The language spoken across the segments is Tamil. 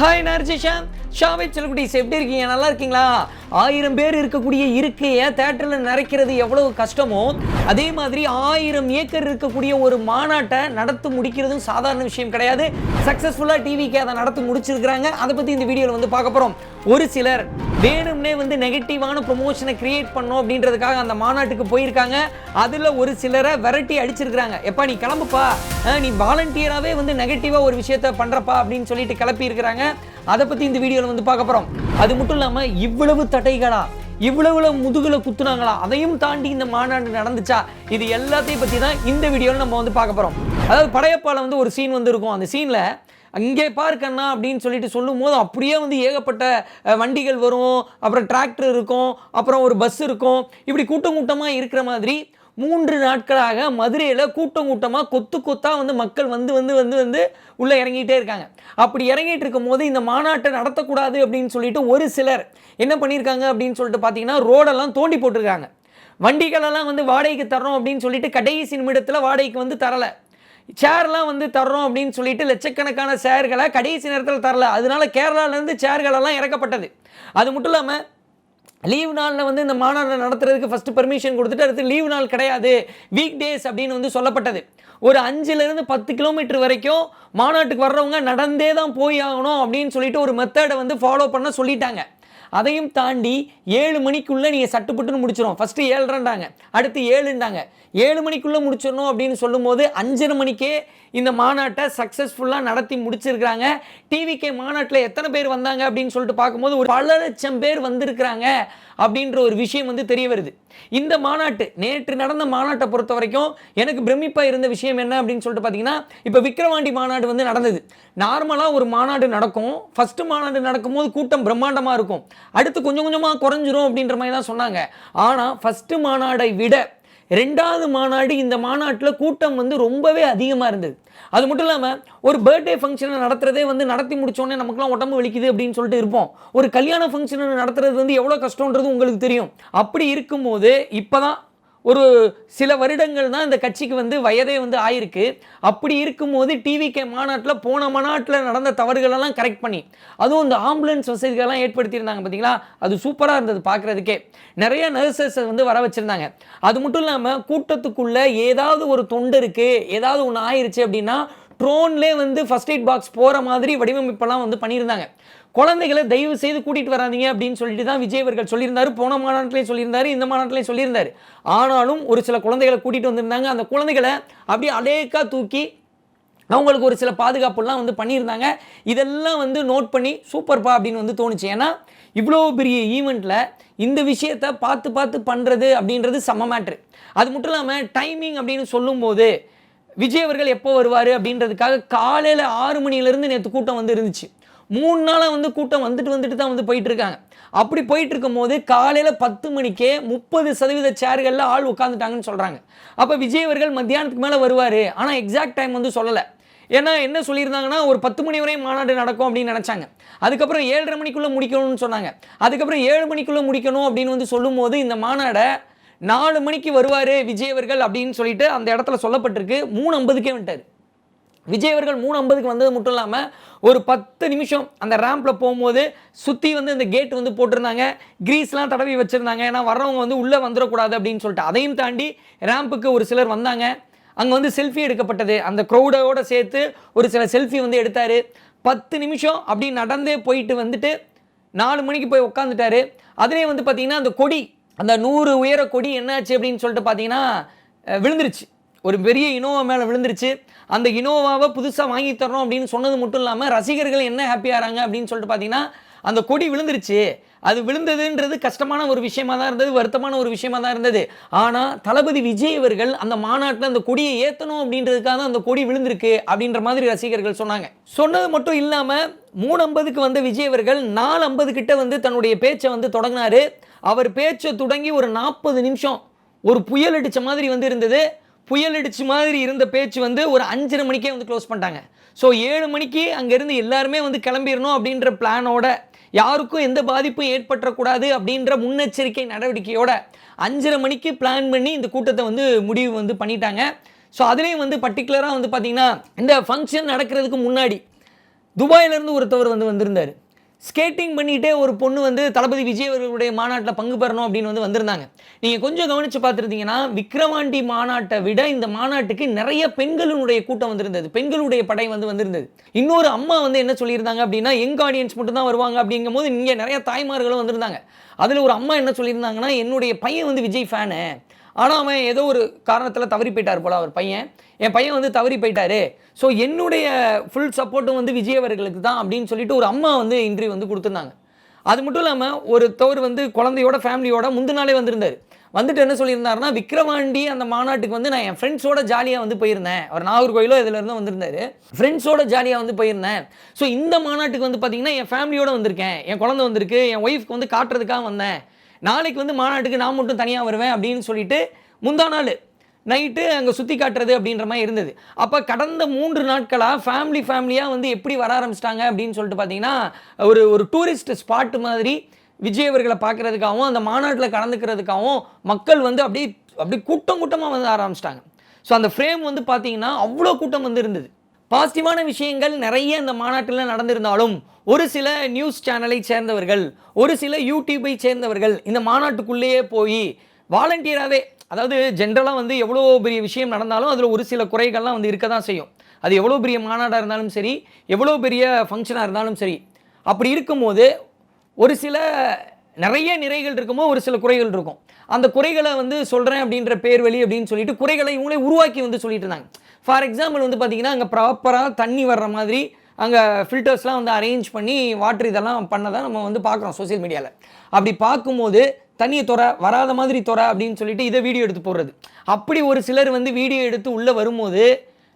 Hi Narcişem. ஷாவே செல்குடிஸ் எப்படி இருக்கீங்க? நல்லா இருக்கீங்களா? ஆயிரம் பேர் இருக்கக்கூடிய இருக்கையை தேட்டரில் நிறைக்கிறது எவ்வளவு கஷ்டமோ அதே மாதிரி ஆயிரம் ஏக்கர் இருக்கக்கூடிய ஒரு மாநாட்டை நடத்தி முடிக்கிறதும் சாதாரண விஷயம் கிடையாது. சக்ஸஸ்ஃபுல்லாக டிவிக்கு அதை நடத்தி முடிச்சிருக்கிறாங்க. அதை பற்றி இந்த வீடியோவில் வந்து பார்க்க போகிறோம் ஒரு சிலர் வேணும்னே வந்து நெகட்டிவான ப்ரொமோஷனை கிரியேட் பண்ணோம் அப்படின்றதுக்காக அந்த மாநாட்டுக்கு போயிருக்காங்க. அதில் ஒரு சிலரை விரட்டி அடிச்சிருக்கிறாங்க. எப்பா நீ கிளம்புப்பா. நீ வாலண்டியராகவே வந்து நெகட்டிவாக ஒரு விஷயத்த பண்ணுறப்பா அப்படின்னு சொல்லிட்டு கிளப்பி இருக்கிறாங்க. அதை பற்றி இந்த வீடியோவில் வந்து பார்க்க போகிறோம் அது மட்டும் இல்லாமல் இவ்வளவு தடைகளா இவ்வளவுல முதுகுல குத்துனாங்களா அதையும் தாண்டி இந்த மாநாடு நடந்துச்சா? இது எல்லாத்தையும் பற்றி தான் இந்த வீடியோவில் நம்ம வந்து பார்க்க போகிறோம் அதாவது படையப்பால வந்து ஒரு சீன் வந்து இருக்கும் அந்த சீனில் அங்கே பார்க்கண்ணா அப்படின்னு சொல்லிட்டு சொல்லும் போது அப்படியே வந்து ஏகப்பட்ட வண்டிகள் வரும் அப்புறம் டிராக்டர் இருக்கும் அப்புறம் ஒரு பஸ் இருக்கும். இப்படி கூட்டம் கூட்டமாக இருக்கிற மாதிரி மூன்று நாட்களாக மதுரையில் கூட்டம் கூட்டமாக கொத்து கொத்தாக வந்து மக்கள் வந்து வந்து வந்து வந்து உள்ளே இறங்கிட்டே இருக்காங்க. அப்படி இறங்கிட்டு இருக்கும்போது இந்த மாநாட்டை நடத்தக்கூடாது அப்படின்னு சொல்லிட்டு ஒரு சிலர் என்ன பண்ணியிருக்காங்க அப்படின்னு சொல்லிட்டு பார்த்தீங்கன்னா ரோடெல்லாம் தோண்டி போட்டிருக்காங்க. வண்டிகளெல்லாம் வந்து வாடகைக்கு தர்றோம் அப்படின்னு சொல்லிட்டு கடைசி நிமிடத்தில் வாடகைக்கு வந்து தரலை. சேர்லாம் வந்து தர்றோம் அப்படின்னு சொல்லிட்டு லட்சக்கணக்கான சேர்களை கடைசி நேரத்தில் தரல. அதனால கேரளாலேருந்து சேர்களெல்லாம் இறக்கப்பட்டது. அது மட்டும் இல்லாமல் லீவ் நாளில் வந்து இந்த மாநாடு நடத்துறதுக்கு ஃபஸ்ட்டு பெர்மிஷன் கொடுத்துட்டு அடுத்து லீவ் நாள் கிடையாது. வீக் டேஸ் அப்படின்னு வந்து சொல்லப்பட்டது. ஒரு அஞ்சுலேருந்து பத்து கிலோமீட்டர் வரைக்கும் மாநாட்டுக்கு வர்றவங்க நடந்தே தான் போய் ஆகணும் அப்படின்னு சொல்லிட்டு ஒரு மெத்தடை வந்து ஃபாலோ பண்ண சொல்லிட்டாங்க. அதையும் தாண்டி ஏழு மணிக்குள்ளே நீங்கள் சட்டுப்பட்டுன்னு முடிச்சிடும் ஃபஸ்ட்டு ஏழ்ரண்டாங்க அடுத்து ஏழுண்டாங்க ஏழு மணிக்குள்ளே முடிச்சிடணும் அப்படின்னு சொல்லும்போது அஞ்சரை மணிக்கே இந்த மாநாட்டை சக்ஸஸ்ஃபுல்லாக நடத்தி முடிச்சிருக்கிறாங்க. டிவிகே மாநாட்டில் எத்தனை பேர் வந்தாங்க அப்படின்னு சொல்லிட்டு பார்க்கும்போது ஒரு பல லட்சம் பேர் வந்திருக்கிறாங்க அப்படின்ற ஒரு விஷயம் வந்து தெரிய வருது. இந்த மாநாட்டு நேற்று நடந்த மாநாட்டை பொறுத்த வரைக்கும் எனக்கு பிரமிப்பாக இருந்த விஷயம் என்ன அப்படின்னு சொல்லிட்டு பார்த்தீங்கன்னா இப்போ விக்ரவாண்டி மாநாடு வந்து நடந்தது. நார்மலாக ஒரு மாநாடு நடக்கும். ஃபஸ்ட்டு மாநாடு நடக்கும்போது கூட்டம் பிரம்மாண்டமாக இருக்கும். அடுத்து கொஞ்சம் கொஞ்சமாக குறைஞ்சிரும் அப்படின்ற மாதிரி தான் சொன்னாங்க. ஆனால் ஃபஸ்ட்டு மாநாடை விட ரெண்டாவது மாநாடு இந்த மாநாட்டில் கூட்டம் வந்து ரொம்பவே அதிகமாக இருந்தது. அது மட்டும் இல்லாமல் ஒரு பர்த்டே ஃபங்க்ஷனை நடத்துறதே வந்து நடத்தி முடித்தோடனே நமக்குலாம் உடம்பு வலிக்குது அப்படின்னு சொல்லிட்டு இருப்போம். ஒரு கல்யாண ஃபங்க்ஷனை நடத்துறது வந்து எவ்வளோ கஷ்டன்றது உங்களுக்கு தெரியும். அப்படி இருக்கும்போது இப்போ தான் ஒரு சில வருடங்கள் தான் இந்த கட்சிக்கு வந்து வயதே வந்து ஆயிருக்கு. அப்படி இருக்கும்போது டிவிகே மாநாட்டில் போன மாநாட்டில் நடந்த தவறுகளெல்லாம் கரெக்ட் பண்ணி அதுவும் இந்த ஆம்புலன்ஸ் வசதிகளெல்லாம் ஏற்படுத்தியிருந்தாங்க பார்த்தீங்களா அது சூப்பராக இருந்தது பார்க்குறதுக்கே நிறைய நர்சஸ் வந்து வர வச்சுருந்தாங்க. அது மட்டும் இல்லாமல் கூட்டத்துக்குள்ளே ஏதாவது ஒரு தொண்டருக்கு ஏதாவது ஒன்று ஆயிருச்சு அப்படின்னா ட்ரோன்லேயே வந்து ஃபர்ஸ்ட் எய்ட் பாக்ஸ் போகிற மாதிரி வடிவமைப்பெல்லாம் வந்து பண்ணியிருந்தாங்க. குழந்தைகளை தயவு செய்து கூட்டிகிட்டு வராதீங்க அப்படின்னு சொல்லிட்டு தான் விஜய் அவர்கள் போன மாநாட்டிலையும் சொல்லியிருந்தார் இந்த மாநாட்டிலையும் சொல்லியிருந்தார். ஆனாலும் ஒரு சில குழந்தைகளை கூட்டிகிட்டு வந்திருந்தாங்க. அந்த குழந்தைகளை அப்படியே அலேக்காக தூக்கி அவங்களுக்கு ஒரு சில பாதுகாப்புலாம் வந்து பண்ணியிருந்தாங்க. இதெல்லாம் வந்து நோட் பண்ணி சூப்பர்ப்பா அப்படின்னு வந்து தோணுச்சு. ஏன்னா இவ்வளோ பெரிய ஈவெண்ட்டில் இந்த விஷயத்தை பார்த்து பார்த்து பண்ணுறது அப்படின்றது செம்ம மேட்ரு அது மட்டும் இல்லாமல் டைமிங் அப்படின்னு சொல்லும்போது விஜய் அவர்கள் எப்போ வருவார் அப்படின்றதுக்காக காலையில் ஆறு மணிலேருந்து நேற்று கூட்டம் வந்து இருந்துச்சு. மூணு நாளாக வந்து கூட்டம் வந்துட்டு வந்துட்டு தான் வந்து போயிட்டு இருக்காங்க. அப்படி போயிட்டு இருக்கும்போது காலையில் பத்து மணிக்கே முப்பது சதவீத சேர்களில் ஆள் உட்காந்துட்டாங்கன்னு சொல்கிறாங்க அப்போ விஜய் அவர்கள் மத்தியானத்துக்கு மேலே வருவார். ஆனால் எக்ஸாக்ட் டைம் வந்து சொல்லலை. ஏன்னா என்ன சொல்லியிருந்தாங்கன்னா ஒரு பத்து மணி வரையும் மாநாடு நடக்கும் அப்படின்னு நினச்சாங்க. அதுக்கப்புறம் ஏழரை மணிக்குள்ளே முடிக்கணும்னு சொன்னாங்க. அதுக்கப்புறம் ஏழு மணிக்குள்ளே முடிக்கணும் அப்படின்னு வந்து சொல்லும்போது இந்த மாநாடை நாலு மணிக்கு வருவார் விஜய் அவர்கள் அப்படின்னு சொல்லிட்டு அந்த இடத்துல சொல்லப்பட்டிருக்கு. மூணு ஐம்பதுக்கே வந்துட்டார். விஜய் அவர்கள் மூணு ஐம்பதுக்கு வந்தது மட்டும் இல்லாமல் ஒரு பத்து நிமிஷம் அந்த ரேம்பில் போகும்போது சுற்றி வந்து இந்த கேட் வந்து போட்டிருந்தாங்க. கிரீஸ்லாம் தடவி வச்சுருந்தாங்க. ஏன்னா வர்றவங்க வந்து உள்ளே வந்துடக்கூடாது அப்படின்னு சொல்லிட்டு அதையும் தாண்டி ரேம்புக்கு ஒரு சிலர் வந்தாங்க. அங்கே வந்து செல்ஃபி எடுக்கப்பட்டது. அந்த க்ரௌடோட சேர்த்து ஒரு சில செல்ஃபி வந்து எடுத்தார். பத்து நிமிஷம் அப்படி நடந்தே போயிட்டு வந்துட்டு நாலு மணிக்கு போய் உட்காந்துட்டாரு அதுலேயே வந்து பார்த்திங்கன்னா அந்த கொடி அந்த நூறு உயர கொடி என்னாச்சு அப்படின்னு சொல்லிட்டு பார்த்தீங்கன்னா விழுந்துருச்சு. ஒரு பெரிய இனோவா மேலே விழுந்துருச்சு. அந்த இனோவாவை புதுசாக வாங்கி தரோம் அப்படின்னு சொன்னது மட்டும் இல்லாமல் ரசிகர்கள் என்ன ஹாப்பியாகிறாங்க அப்படின்னு சொல்லிட்டு பார்த்தீங்கன்னா அந்த கொடி விழுந்துருச்சு. அது விழுந்ததுன்றது கஷ்டமான ஒரு விஷயமா தான் இருந்தது வருத்தமான ஒரு விஷயமா தான் இருந்தது. ஆனால் தளபதி விஜய் அவர்கள் அந்த மாநாட்டில் அந்த கொடியை ஏற்றணும் அப்படின்றதுக்காக தான் அந்த கொடி விழுந்திருக்கு அப்படின்ற மாதிரி ரசிகர்கள் சொன்னாங்க. சொன்னது மட்டும் இல்லாமல் மூணு ஐம்பதுக்கு வந்த விஜய் அவர்கள் நாலு ஐம்பது கிட்ட வந்து தன்னுடைய பேச்சை வந்து தொடங்கினாரு. அவர் பேச்சை தொடங்கி ஒரு நாற்பது நிமிஷம். ஒரு புயல் அடித்த மாதிரி வந்து இருந்தது. புயல் அடித்த மாதிரி இருந்த பேச்சு வந்து ஒரு அஞ்சரை மணிக்கே வந்து க்ளோஸ் பண்ணிட்டாங்க. ஸோ ஏழு மணிக்கு அங்கேருந்து எல்லாருமே வந்து கிளம்பிடணும் அப்படின்ற பிளானோட யாருக்கும் எந்த பாதிப்பும் ஏற்பட்டக்கூடாது அப்படின்ற முன்னெச்சரிக்கை நடவடிக்கையோட அஞ்சரை மணிக்கு பிளான் பண்ணி இந்த கூட்டத்தை வந்து முடிவு வந்து பண்ணிட்டாங்க. ஸோ அதுலேயும் வந்து பர்டிகுலராக வந்து பார்த்திங்கன்னா இந்த ஃபங்க்ஷன் நடக்கிறதுக்கு முன்னாடி துபாயிலேருந்து ஒருத்தவர் வந்து வந்திருந்தார். ஸ்கேட்டிங் பண்ணிகிட்டே ஒரு பொண்ணு வந்து தளபதி விஜய் அவர்களுடைய மாநாட்டில் பங்கு பெறணும் அப்படின்னு வந்து வந்திருந்தாங்க. நீங்கள் கொஞ்சம் கவனித்து பார்த்துருந்தீங்கன்னா விக்ரவாண்டி மாநாட்டை விட இந்த மாநாட்டுக்கு நிறைய பெண்களினுடைய கூட்டம் வந்திருந்தது. பெண்களுடைய படை வந்து வந்திருந்தது. இன்னொரு அம்மா வந்து என்ன சொல்லியிருந்தாங்க அப்படின்னா எங் ஆடியன்ஸ் மட்டும் தான் வருவாங்க அப்படிங்கும் போது இங்கே நிறைய தாய்மார்களும் வந்திருந்தாங்க. அதில் ஒரு அம்மா என்ன சொல்லியிருந்தாங்கன்னா என்னுடைய பையன் வந்து விஜய் ஃபேனு ஆனால் அவன் ஏதோ ஒரு காரணத்தில் தவறி போயிட்டார் போல அவர் பையன். என் பையன் வந்து தவறி போயிட்டாரு. ஸோ என்னுடைய ஃபுல் சப்போர்ட்டும் வந்து விஜய் அவர்களுக்கு தான் அப்படின்னு சொல்லிட்டு ஒரு அம்மா வந்து இன்டர்வியூ வந்து கொடுத்துருந்தாங்க. அது மட்டும் இல்லாமல் ஒரு தவறு வந்து குழந்தையோட ஃபேமிலியோட முந்தின நாளே வந்திருந்தார். வந்துட்டு என்ன சொல்லியிருந்தாருன்னா விக்ரவாண்டி அந்த மாநாட்டுக்கு வந்து நான் என் ஃப்ரெண்ட்ஸோட ஜாலியாக வந்து போயிருந்தேன். அவர் நாகர்கோயிலோ இதில் வந்திருந்தார் வந்திருந்தாரு. ஃப்ரெண்ட்ஸோட ஜாலியாக வந்து போயிருந்தேன். ஸோ இந்த மாநாட்டுக்கு வந்து பார்த்தீங்கன்னா என் ஃபேமிலியோடு வந்திருக்கேன். என் குழந்தை வந்திருக்கு. என் ஒய்ஃப்க்கு வந்து காட்டுறதுக்காக வந்தேன். நாளைக்கு வந்து மாநாட்டுக்கு நான் மட்டும் தனியாக வருவேன் அப்படின்னு சொல்லிட்டு முந்தா நாள் நைட்டு அங்கே சுற்றி காட்டுறது அப்படின்ற மாதிரி இருந்தது. அப்போ கடந்த மூன்று நாட்களாக ஃபேமிலி ஃபேமிலியாக வந்து எப்படி வர ஆரம்பிச்சிட்டாங்க அப்படின்னு சொல்லிட்டு பார்த்தீங்கன்னா ஒரு ஒரு டூரிஸ்ட் ஸ்பாட் மாதிரி விஜய் அவர்களை பார்க்குறதுக்காகவும் அந்த மாநாட்டில் கலந்துக்கிறதுக்காகவும் மக்கள் வந்து அப்படியே அப்படியே கூட்டம் கூட்டமாக வந்து ஆரம்பிச்சிட்டாங்க. ஸோ அந்த ஃப்ரேம் வந்து பார்த்தீங்கன்னா அவ்வளோ கூட்டம் வந்து இருந்தது. பாசிட்டிவான விஷயங்கள் நிறைய இந்த மாநாட்டில் நடந்திருந்தாலும் ஒரு சில நியூஸ் சேனலை சேர்ந்தவர்கள் ஒரு சில யூடியூப்பை சேர்ந்தவர்கள் இந்த மாநாட்டுக்குள்ளேயே போய் வாலண்டியராகவே அதாவது ஜென்ரலாக வந்து எவ்வளோ பெரிய விஷயம் நடந்தாலும் அதில் ஒரு சில குறைகள்லாம் வந்து இருக்க தான் செய்யும். அது எவ்வளோ பெரிய மாநாடாக இருந்தாலும் சரி எவ்வளோ பெரிய ஃபங்க்ஷனாக இருந்தாலும் சரி. அப்படி இருக்கும்போது ஒரு சில நிறைய நிறைகள் இருக்குமோ ஒரு சில குறைகள் இருக்கும். அந்த குறைகளை வந்து சொல்கிறேன் அப்படின்ற பேர் வழி அப்படின்னு சொல்லிட்டு குறைகளை இவங்களே உருவாக்கி வந்து சொல்லிட்டு இருந்தாங்க. ஃபார் எக்ஸாம்பிள் வந்து பார்த்திங்கன்னா அங்கே ப்ராப்பராக தண்ணி வர்ற மாதிரி அங்கே ஃபில்டர்ஸ்லாம் வந்து அரேஞ்ச் பண்ணி வாட்டர் இதெல்லாம் பண்ணதான் நம்ம வந்து பார்க்குறோம் சோஷியல் மீடியாவில் அப்படி பார்க்கும்போது தண்ணியை துற வராத மாதிரி துற அப்படின்னு சொல்லிட்டு இதை வீடியோ எடுத்து போடுறது. அப்படி ஒரு சிலர் வந்து வீடியோ எடுத்து உள்ளே வரும்போது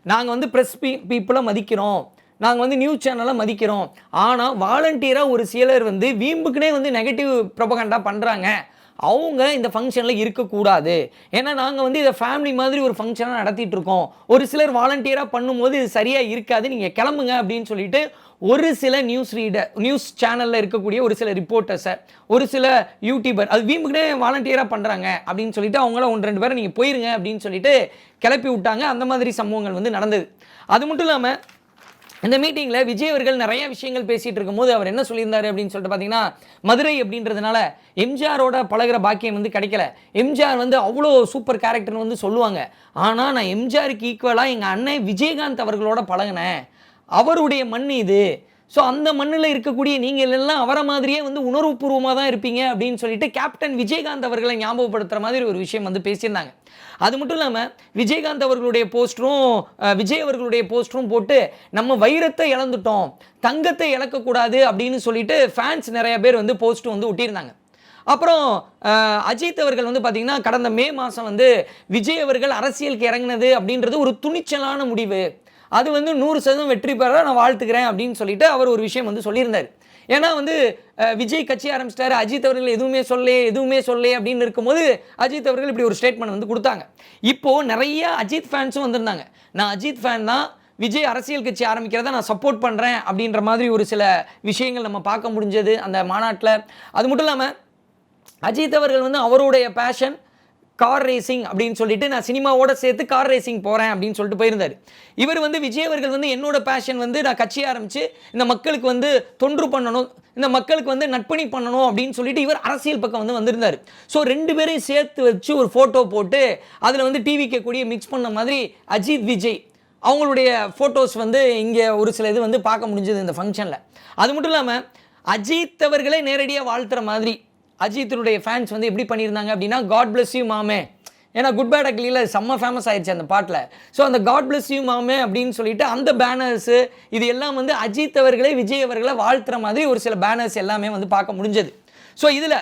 நாங்கள் வந்து ப்ரெஸ் பீ பீப்புளை மதிக்கிறோம். நாங்கள் வந்து நியூஸ் சேனலாக மதிக்கிறோம். ஆனால் வாலண்டியராக ஒரு சிலர் வந்து வீம்புக்குனே வந்து நெகட்டிவ் ப்ரொபகண்டா பண்ணுறாங்க அவங்க இந்த ஃபங்க்ஷனில் இருக்கக்கூடாது. ஏன்னா நாங்கள் வந்து இதை ஃபேமிலி மாதிரி ஒரு ஃபங்க்ஷனாக நடத்திட்டு இருக்கோம். ஒரு சிலர் வாலண்டியராக பண்ணும்போது இது சரியாக இருக்காது. நீங்கள் கிளம்புங்க அப்படின்னு சொல்லிட்டு ஒரு சில நியூஸ் ரீடர் நியூஸ் சேனலில் இருக்கக்கூடிய ஒரு சில ரிப்போர்ட்டர்ஸை ஒரு சில யூடியூபர் அது வீம்புக்குனே வாலண்டியராக பண்ணுறாங்க அப்படின்னு சொல்லிட்டு அவங்கள ஒன்று ரெண்டு பேரை நீங்கள் போயிருங்க அப்படின்னு சொல்லிட்டு கிளப்பி விட்டாங்க. அந்த மாதிரி சம்பவங்கள் வந்து நடந்தது. அது மட்டும் இல்லாமல் இந்த மீட்டிங்கில் விஜய் அவர்கள் நிறைய விஷயங்கள் பேசிகிட்டு இருக்கும்போது அவர் என்ன சொல்லியிருந்தாரு அப்படின்னு சொல்லிட்டு பார்த்தீங்கன்னா மதுரை அப்படின்றதுனால எம்ஜிஆரோட பழகுற பாக்கியம் வந்து கிடைக்கல. எம்ஜிஆர் வந்து அவ்வளோ சூப்பர் கேரக்டர்னு வந்து சொல்லுவாங்க. ஆனால் நான் எம்ஜிஆருக்கு ஈக்குவலாக எங்கள் அண்ணன் விஜயகாந்த் அவர்களோட பழகினேன். அவருடைய மண் இது. ஸோ அந்த மண்ணில் இருக்கக்கூடிய நீங்கள் எல்லாம் அவரை மாதிரியே வந்து உணர்வுபூர்வமாக தான் இருப்பீங்க அப்படின்னு சொல்லிட்டு கேப்டன் விஜயகாந்த் அவர்களை ஞாபகப்படுத்துகிற மாதிரி ஒரு விஷயம் வந்து பேசியிருந்தாங்க. அது மட்டும் இல்லாமல் விஜயகாந்த் அவர்களுடைய போஸ்டரும் விஜய் அவர்களுடைய போஸ்டரும் போட்டு நம்ம வைரத்தை இழந்துட்டோம் தங்கத்தை இழக்கக்கூடாது அப்படின்னு சொல்லிட்டு ஃபேன்ஸ் நிறைய பேர் வந்து போஸ்ட்டும் வந்து ஒட்டியிருந்தாங்க. அப்புறம் அஜித் அவர்கள் வந்து பார்த்திங்கன்னா கடந்த மே மாதம் வந்து விஜய் அவர்கள் அரசியலுக்கு இறங்கினது அப்படின்றது ஒரு துணிச்சலான முடிவு. அது வந்து நூறு சதவீதம் வெற்றி பெற நான் வாழ்த்துக்கிறேன் அப்படின்னு சொல்லிட்டு அவர் ஒரு விஷயம் வந்து சொல்லியிருந்தார். ஏன்னா வந்து விஜய் கட்சி ஆரம்பிச்சிட்டாரு அஜித் அவர்கள் எதுவுமே சொல்லே எதுவுமே சொல்லே அப்படின்னு இருக்கும்போது அஜித் அவர்கள் இப்படி ஒரு ஸ்டேட்மெண்ட் வந்து கொடுத்தாங்க. இப்போது நிறைய அஜித் ஃபேன்ஸும் வந்திருந்தாங்க. நான் அஜித் ஃபேன் தான் விஜய் அரசியல் கட்சி ஆரம்பிக்கிறத நான் சப்போர்ட் பண்ணுறேன் அப்படின்ற மாதிரி ஒரு சில விஷயங்கள் நம்ம பார்க்க முடிஞ்சது அந்த மாநாட்டில். அது மட்டும் இல்லாமல் அஜித் அவர்கள் வந்து அவருடைய பேஷன் கார் ரேசிங் அப்படின்னு சொல்லிட்டு நான் சினிமாவோட சேர்த்து கார் ரேசிங் போகிறேன் அப்படின்னு சொல்லிட்டு போயிருந்தார். இவர் வந்து விஜய் அவர்கள் வந்து என்னோட பேஷன் வந்து நான் கட்சி ஆரம்பித்து இந்த மக்களுக்கு வந்து தொன்று பண்ணணும் இந்த மக்களுக்கு வந்து நட்பணி பண்ணணும் அப்படின்னு சொல்லிட்டு இவர் அரசியல் பக்கம் வந்து வந்திருந்தார். ஸோ ரெண்டு பேரையும் சேர்த்து வச்சு ஒரு ஃபோட்டோ போட்டு அதில் வந்து டிவிக்கு கூடிய மிக்ஸ் பண்ண மாதிரி அஜித் விஜய் அவங்களுடைய ஃபோட்டோஸ் வந்து இங்கே ஒரு சில இது வந்து பார்க்க முடிஞ்சது இந்த ஃபங்க்ஷனில் அது மட்டும் இல்லாமல் அஜித் அவர்களே நேரடியாக வாழ்த்துற மாதிரி அஜித்தினுடைய ஃபேன்ஸ் வந்து எப்படி பண்ணியிருந்தாங்க அப்படின்னா காட் பிளஸ் யூ மாமே. ஏன்னா குட் பேட் அக்லியில் செம்ம ஃபேமஸ் ஆயிடுச்சு அந்த பாட்டில். ஸோ அந்த காட் பிளஸ் யூ மாமே அப்படின்னு சொல்லிட்டு அந்த பேனர்ஸு இது எல்லாம் வந்து அஜித் அவர்களே விஜய் அவர்களை வாழ்த்துற மாதிரி ஒரு சில பேனர்ஸ் எல்லாமே வந்து பார்க்க முடிஞ்சது. ஸோ இதில்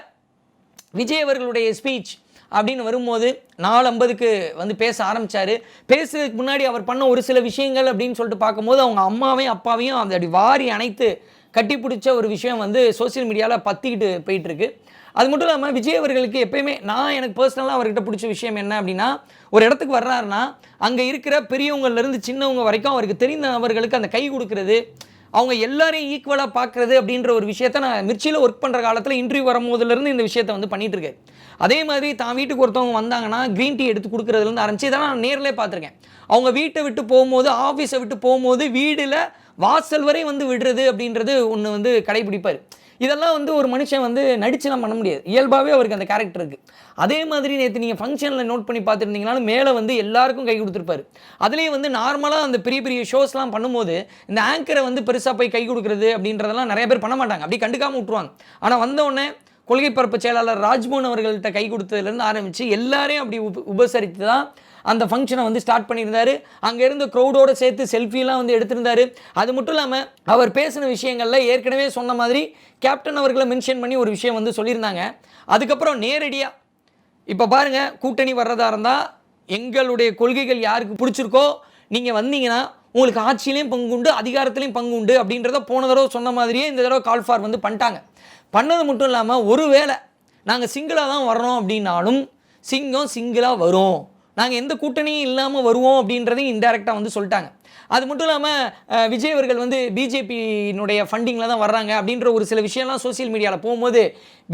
விஜய் அவர்களுடைய ஸ்பீச் அப்படின்னு வரும்போது நாலு ஐம்பதுக்கு வந்து பேச ஆரம்பித்தார் பேசுறதுக்கு முன்னாடி அவர் பண்ண ஒரு சில விஷயங்கள் அப்படின்னு சொல்லிட்டு பார்க்கும்போது அவங்க அம்மாவையும் அப்பாவையும் அப்படி வாரி அணைத்து கட்டி பிடிச்ச ஒரு விஷயம் வந்து சோஷியல் மீடியாவில் பற்றிக்கிட்டு போயிட்டுருக்கு. அது மட்டும் இல்லாமல் விஜய் அவர்களுக்கு எப்பயுமே நான் எனக்கு பர்சனலாக அவர்கிட்ட பிடிச்ச விஷயம் என்ன அப்படின்னா ஒரு இடத்துக்கு வர்றாருன்னா அங்கே இருக்கிற பெரியவங்கள்லேருந்து சின்னவங்க வரைக்கும் அவருக்கு தெரிந்தவர்களுக்கு அந்த கை கொடுக்குறது அவங்க எல்லாரையும் ஈக்குவலாக பார்க்குறது அப்படின்ற ஒரு விஷயத்த நான் மிர்ச்சியில் ஒர்க் பண்ணுற காலத்தில் இன்டர்வியூ வரும்போதுலேருந்து இந்த விஷயத்தை வந்து பண்ணிட்டு அதே மாதிரி தான் வீட்டுக்கு ஒருத்தவங்க வந்தாங்கன்னா க்ரீன் டீ எடுத்து கொடுக்குறதுலேருந்து ஆரம்பிச்சு இதெல்லாம் நான் நேரிலே பார்த்துருக்கேன். அவங்க வீட்டை விட்டு போகும்போது ஆஃபீஸை விட்டு போகும்போது வீடில் வாசல் வரை வந்து விடுறது அப்படின்றது ஒன்று வந்து கடைபிடிப்பார். இதெல்லாம் வந்து ஒரு மனுஷன் வந்து நடிச்சுலாம் பண்ண முடியாது. இயல்பாகவே அவருக்கு அந்த கேரக்டர் இருக்குது அதே மாதிரி நேற்று நீங்கள் ஃபங்க்ஷனில் நோட் பண்ணி பார்த்துருந்தீங்கனாலும் மேலே வந்து எல்லாருக்கும் கை கொடுத்துருப்பாரு. அதுலேயும் வந்து நார்மலாக அந்த பெரிய பெரிய ஷோஸ்லாம் பண்ணும்போது இந்த ஆங்கரை வந்து பெருசாக போய் கை கொடுக்குறது அப்படின்றதெல்லாம் நிறைய பேர் பண்ண மாட்டாங்க. அப்படி கண்டுக்காமல் விட்ருவாங்க ஆனால் வந்தவுடனே கொள்கை பரப்பு செயலாளர் ராஜ்மோகன் அவர்கள்ட்ட கை கொடுத்ததுலேருந்து ஆரம்பித்து எல்லாரையும் அப்படி உப உபசரித்து தான் அந்த ஃபங்க்ஷனை வந்து ஸ்டார்ட் பண்ணியிருந்தாரு. அங்கே இருந்த சேர்த்து செல்ஃபிலாம் வந்து எடுத்திருந்தாரு. அது மட்டும் இல்லாமல் அவர் பேசின விஷயங்களில் ஏற்கனவே சொன்ன மாதிரி கேப்டன் அவர்களை மென்ஷன் பண்ணி ஒரு விஷயம் வந்து சொல்லியிருந்தாங்க. அதுக்கப்புறம் நேரடியாக இப்போ பாருங்கள் கூட்டணி வர்றதா இருந்தால் எங்களுடைய கொள்கைகள் யாருக்கு பிடிச்சிருக்கோ நீங்கள் வந்தீங்கன்னா உங்களுக்கு ஆட்சியிலையும் பங்கு உண்டு அதிகாரத்திலையும் பங்குண்டு அப்படின்றத போன தடவை சொன்ன மாதிரியே இந்த தடவை கால் ஃபார் வந்து பண்ணிட்டாங்க. பண்ணது மட்டும் இல்லாமல் ஒருவேளை நாங்கள் சிங்கிளாக தான் வரணும் அப்படின்னாலும் சிங்கம் சிங்கிளாக வரும். நாங்கள் எந்த கூட்டணியும் இல்லாமல் வருவோம் அப்படின்றதையும் இன்டெரக்டாக வந்து சொல்லிட்டாங்க. அது மட்டும் இல்லாமல் விஜய் அவர்கள் வந்து பிஜேபியினுடைய ஃபண்டிங்கில் தான் வர்றாங்க அப்படின்ற ஒரு சில விஷயம்லாம் சோஷியல் மீடியாவில் போகும்போது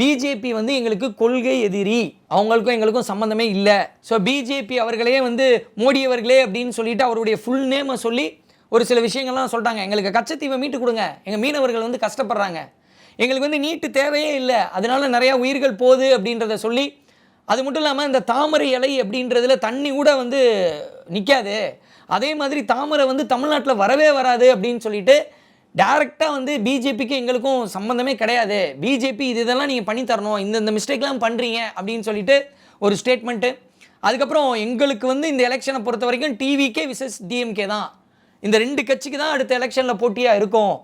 பிஜேபி வந்து எங்களுக்கு கொள்கை எதிரி. அவங்களுக்கும் எங்களுக்கும் சம்மந்தமே இல்லை. ஸோ பிஜேபி அவர்களே வந்து மோடி அவர்களே அப்படின்னு சொல்லிட்டு அவருடைய ஃபுல் நேமை சொல்லி ஒரு சில விஷயங்கள்லாம் சொல்லிட்டாங்க. எங்களுக்கு கச்சத்தீவை மீட்டு கொடுங்க. எங்கள் மீனவர்கள் வந்து கஷ்டப்படுறாங்க. எங்களுக்கு வந்து நீட்டு தேவையே இல்லை. அதனால நிறையா உயிர்கள் போகுது அப்படின்றத சொல்லி அது மட்டும் இல்லாமல் இந்த தாமரை இலை அப்படின்றதுல தண்ணி கூட வந்து நிற்காது அதே மாதிரி தாமரை வந்து தமிழ்நாட்டில் வரவே வராது அப்படின்னு சொல்லிட்டு டேரெக்டாக வந்து பிஜேபிக்கு எங்களுக்கும் சம்மந்தமே கிடையாது. பிஜேபி இது இதெல்லாம் நீங்கள் பண்ணி தரணும். இந்தந்த மிஸ்டேக்லாம் பண்ணுறீங்க அப்படின்னு சொல்லிட்டு ஒரு ஸ்டேட்மெண்ட்டு அதுக்கப்புறம் எங்களுக்கு வந்து இந்த எலெக்ஷனை பொறுத்த வரைக்கும் டிவிக்கே விசஸ் டிஎம்கே தான். இந்த ரெண்டு கட்சிக்கு தான் அடுத்த எலெக்ஷனில் போட்டியாக இருக்கும்.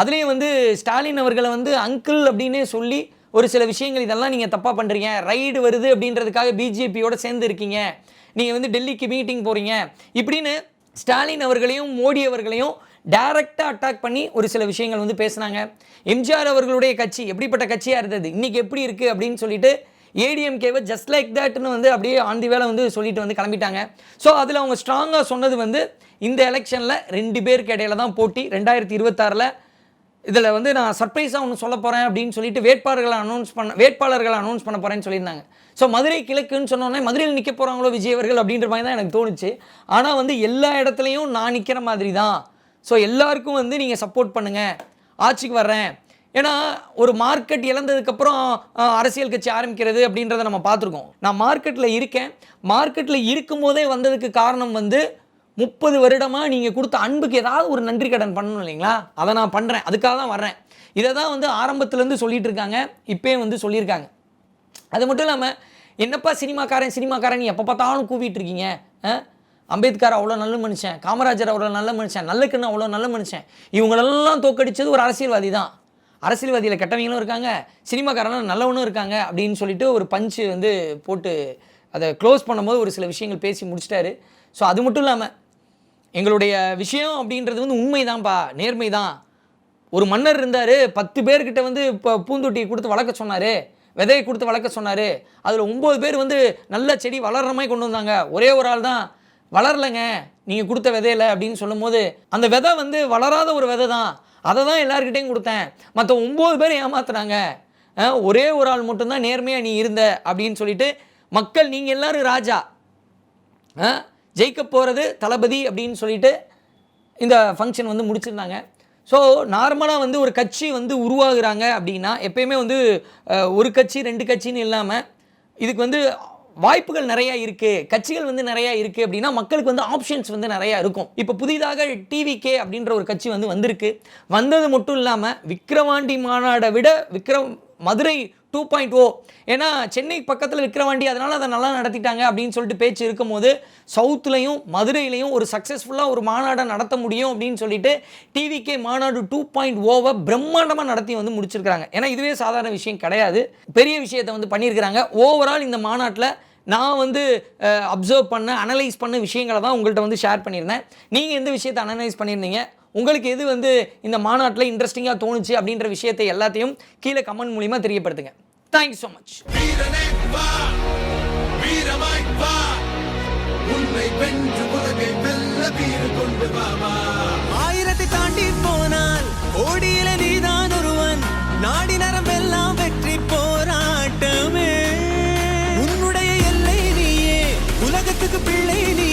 அதுலேயும் வந்து ஸ்டாலின் அவர்களை வந்து அங்கிள் அப்படின்னே சொல்லி ஒரு சில விஷயங்கள் இதெல்லாம் நீங்கள் தப்பாக பண்ணுறீங்க ரைடு வருது அப்படின்றதுக்காக பிஜேபியோட சேர்ந்து இருக்கீங்க. நீங்கள் வந்து டெல்லிக்கு மீட்டிங் போகிறீங்க இப்படின்னு ஸ்டாலின் அவர்களையும் மோடி அவர்களையும் டைரக்டாக அட்டாக் பண்ணி ஒரு சில விஷயங்கள் வந்து பேசுனாங்க. எம்ஜிஆர் அவர்களுடைய கட்சி எப்படிப்பட்ட கட்சியாக இருந்தது? இன்றைக்கி எப்படி இருக்குது அப்படின்னு சொல்லிட்டு ஏடிஎம்கேவை ஜஸ்ட் லைக் தட்னு வந்து அப்படியே ஆன் தி வேலை வந்து சொல்லிட்டு வந்து கிளம்பிட்டாங்க. ஸோ அதில் அவங்க ஸ்ட்ராங்காக சொன்னது வந்து இந்த எலெக்ஷனில் ரெண்டு பேருக்கு இடையில தான் போட்டி. ரெண்டாயிரத்தி இருபத்தாறில் இதில் வந்து நான் சர்ப்ரைஸாக ஒன்று சொல்ல போகிறேன் அப்படின்னு சொல்லிட்டு வேட்பாளர்களை அனௌன்ஸ் பண்ண வேட்பாளர்களை அனௌன்ஸ் பண்ண போகிறேன்னு சொல்லியிருந்தாங்க. ஸோ மதுரை கிழக்குன்னு சொன்னோன்னே மதுரையில் நிற்க போகிறாங்களோ விஜய் அவர்கள் அப்படின்ற மாதிரி தான் எனக்கு தோணுச்சு. ஆனால் வந்து எல்லா இடத்துலையும் நான் நிற்கிற மாதிரி தான். ஸோ எல்லாருக்கும் வந்து நீங்கள் சப்போர்ட் பண்ணுங்கள் ஆட்சிக்கு வர்றேன். ஏன்னா ஒரு மார்க்கெட் இழந்ததுக்கப்புறம் அரசியல் கட்சி ஆரம்பிக்கிறது அப்படின்றத நம்ம பார்த்துருக்கோம். நான் மார்க்கெட்டில் இருக்கேன். மார்க்கெட்டில் இருக்கும்போதே வந்ததுக்கு காரணம் வந்து முப்பது வருடமாக நீங்கள் கொடுத்த அன்புக்கு ஏதாவது ஒரு நன்றி கடன் பண்ணணும் இல்லைங்களா? அதை நான் பண்ணுறேன் அதுக்காக தான் வர்றேன். இதை தான் வந்து ஆரம்பத்துலேருந்து சொல்லிட்டு இருக்காங்க. இப்போயும் வந்து சொல்லியிருக்காங்க. அது மட்டும் இல்லாமல் என்னப்பா சினிமாக்காரன் சினிமாக்காரன் எப்போ பார்த்தாலும் கூவிட்டு இருக்கீங்க? ஆ? அம்பேத்கர் அவ்வளோ நல்ல மனுஷன். காமராஜர் அவ்வளோ நல்ல மனுஷன். நல்லக்கண்ணு அவ்வளோ நல்ல மனுஷன். இவங்களெல்லாம் தோக்கடிச்சது ஒரு அரசியல்வாதி தான். அரசியல்வாதியில் கெட்டவங்களும் இருக்காங்க. சினிமாக்காரனும் நல்லவனும் இருக்காங்க அப்படின்னு சொல்லிட்டு ஒரு பஞ்சு வந்து போட்டு அதை க்ளோஸ் பண்ணும்போது ஒரு சில விஷயங்கள் பேசி முடிச்சிட்டாரு. ஸோ அது மட்டும் இல்லாமல் எங்களுடைய விஷயம் அப்படின்றது வந்து உண்மைதான்ப்பா நேர்மை தான் ஒரு மன்னர் இருந்தார் பத்து பேர்கிட்ட வந்து இப்போ பூந்தொட்டியை கொடுத்து வளர்க்க சொன்னார் விதையை கொடுத்து வளர்க்க சொன்னார். அதில் ஒம்பது பேர் வந்து நல்ல செடி வளர்ற மாதிரி கொண்டு வந்தாங்க. ஒரே ஒரு ஆள் தான். வளரலைங்க நீங்கள் கொடுத்த விதையில அப்படின்னு சொல்லும்போது அந்த விதை வந்து வளராத ஒரு விதை தான். அதை தான் எல்லாருக்கிட்டையும் கொடுத்தேன். மற்ற ஒம்பது பேர் ஏமாத்துனாங்க ஒரே ஒரு ஆள் மட்டும்தான் நேர்மையாக நீ இருந்த அப்படின்னு சொல்லிட்டு மக்கள் நீங்கள் எல்லாரும் ராஜா. ஆ, ஜெயிக்க போகிறது தளபதி அப்படின்னு சொல்லிட்டு இந்த ஃபங்க்ஷன் வந்து முடிச்சிருந்தாங்க. ஸோ நார்மலாக வந்து ஒரு கட்சி வந்து உருவாகுறாங்க அப்படின்னா எப்பயுமே வந்து ஒரு கட்சி ரெண்டு கட்சின்னு இல்லாமல் இதுக்கு வந்து வாய்ப்புகள் நிறையா இருக்குது கட்சிகள் வந்து நிறையா இருக்குது அப்படின்னா மக்களுக்கு வந்து ஆப்ஷன்ஸ் வந்து நிறையா இருக்கும். இப்போ புதிதாக டிவிகே அப்படின்ற ஒரு கட்சி வந்து வந்திருக்கு. வந்தது மட்டும் இல்லாமல் விக்ரவாண்டி மாநாடை விட Vikram Madurai two point O ஏன்னா சென்னை பக்கத்தில் விக்கிரவாண்டி அதனால் அதை நல்லா நடத்திட்டாங்க அப்படின்னு சொல்லிட்டு பேச்சு இருக்கும்போது சவுத்துலையும் மதுரையிலையும் ஒரு சக்ஸஸ்ஃபுல்லாக ஒரு மாநாடை நடத்த முடியும் அப்படின்னு சொல்லிட்டு டிவிகே மாநாடு டூ பாயிண்ட் ஓவை oh பிரம்மாண்டமாக நடத்தி வந்து முடிச்சிருக்காங்க ஏன்னா இதுவே சாதாரண விஷயம் கிடையாது. பெரிய விஷயத்தை வந்து பண்ணியிருக்கிறாங்க. ஓவரால் இந்த மாநாட்டில் நான் வந்து அப்சர்வ் பண்ண அனலைஸ் பண்ண விஷயங்களை தான் உங்கள்கிட்ட வந்து ஷேர் பண்ணியிருந்தேன். நீங்கள் எந்த விஷயத்தை அனலைஸ் பண்ணியிருந்தீங்க? உங்களுக்கு எது வந்து இந்த மாநாட்டில் இன்ட்ரெஸ்டிங்காக தோணுச்சு அப்படின்ற விஷயத்தை எல்லாத்தையும் கீழே கமெண்ட் மூலிமா தெரியப்படுத்துங்க. தேங்க்யூ ஸோ மச் ஆயிரத்தை தாண்டி போனால் கோடியில நீதான் ஒருவன். நாடி நரம்பெல்லாம் வெற்றி போராட்டமே. உன்னுடைய எல்லை நீயே உலகத்துக்கு பிள்ளை நீயே